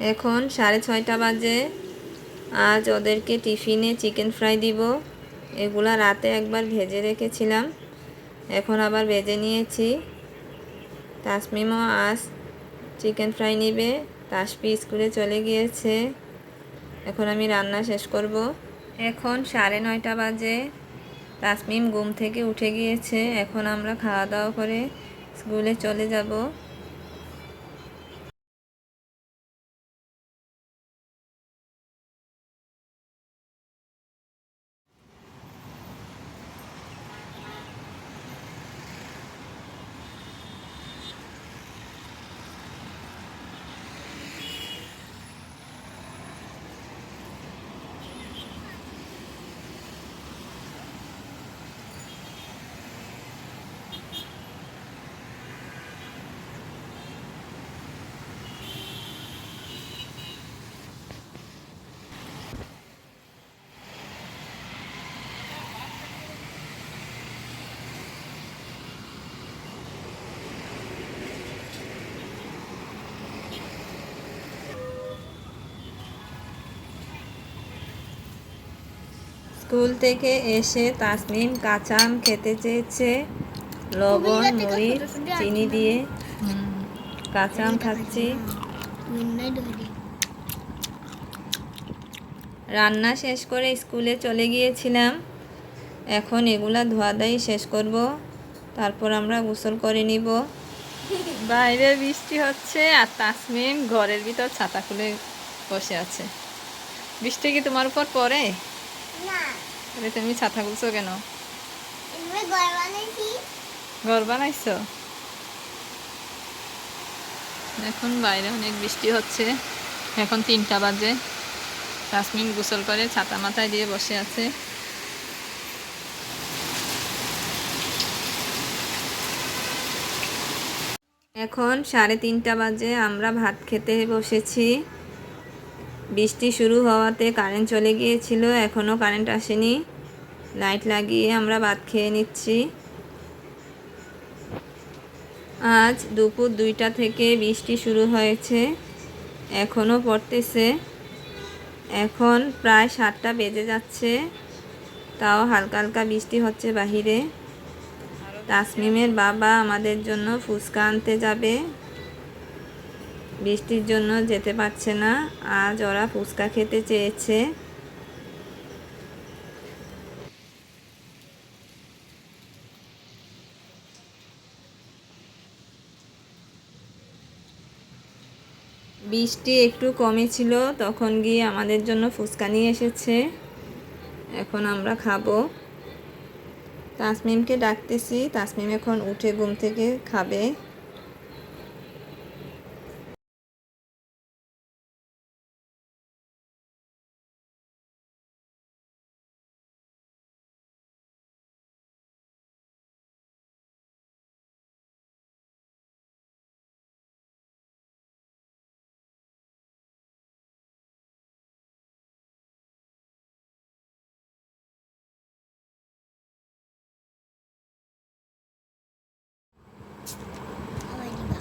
এখন সাড়ে ছয়টা বাজে। আজ ওদেরকে টিফিনে চিকেন ফ্রাই দিব। এগুলা রাতে একবার ভেজে রেখেছিলাম। এখন আবার ভেজে নিয়েছি। তাসমিমও আজ চিকেন ফ্রাই নিবে। তাসপি স্কুলে চলে গিয়েছে। এখন আমি রান্না শেষ করব। এখন সাড়ে নয়টা বাজে। তাসমিম ঘুম থেকে উঠে গিয়েছে। এখন আমরা খাওয়া দাওয়া করে স্কুলে চলে যাব। স্কুল থেকে এসে তাসমিম কাঁচা আম খেতে চেয়েছে। লবণ, মরিচ, চিনি দিয়ে। কাঁচা আম খাচ্ছি। রান্না শেষ করে স্কুলে চলে গিয়েছিলাম। এখন এগুলা ধোয়াধাই শেষ করব। তারপর আমরা গোসল করে নিব। বাইরে বৃষ্টি হচ্ছে আর তাসমিম ঘরের ভিতর ছাতা খুলে বসে আছে। বৃষ্টি কি তোমার উপর পড়ে? তাহলে তুমি ছাতা খুলছো কেন? ঘর বানাইছো। এখন বাইরে অনেক বৃষ্টি হচ্ছে। এখন তিনটা বাজে। তাসমিন গোসল করে ছাতা মাথায় দিয়ে বসে আছে। এখন সাড়ে তিনটা বাজে আমরা ভাত খেতে বসেছি। বৃষ্টি শুরু হওয়াতে কারেন্ট চলে গিয়েছিল এখনও কারেন্ট আসেনি। লাইট লাগিয়ে আমরা ভাত খেয়ে নিচ্ছি। আজ দুপুর দুইটা থেকে বৃষ্টি শুরু হয়েছে এখনও পড়তেছে। এখন প্রায় সাতটা বেজে যাচ্ছে, তাও হালকা হালকা বৃষ্টি হচ্ছে বাহিরে। তাসমিমের বাবা আমাদের জন্য ফুচকা আনতে যাবে। বৃষ্টির জন্য যেতে পারছে না। আজ ওরা ফুচকা খেতে চেয়েছে। বৃষ্টি একটু কমে ছিল, তখন গিয়ে আমাদের জন্য ফুচকা নিয়ে এসেছে। এখন আমরা খাব। তাসমিমকে ডাকতেছি। তাসমিম এখন উঠে ঘুম থেকে খাবে আবার দিবা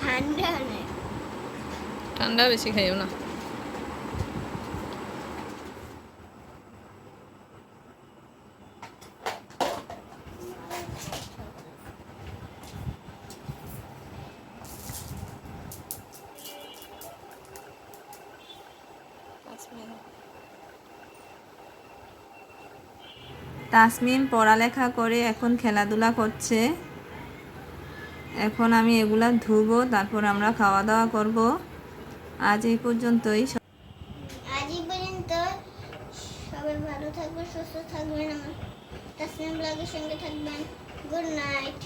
ঠান্ডা অনেক ঠান্ডা বেশি খাইও না। তাসমিম পড়ালেখা করে এখন খেলাধুলা করছে। এখন আমি এগুলা ধুবো, তারপর আমরা খাওয়া দাওয়া করব। আজ এই পর্যন্তই। আজ এই পর্যন্ত সবাই ভালো থাকবেন, সুস্থ থাকবেন, আমার তাসনিম ব্লগের সঙ্গে থাকবেন। Good night.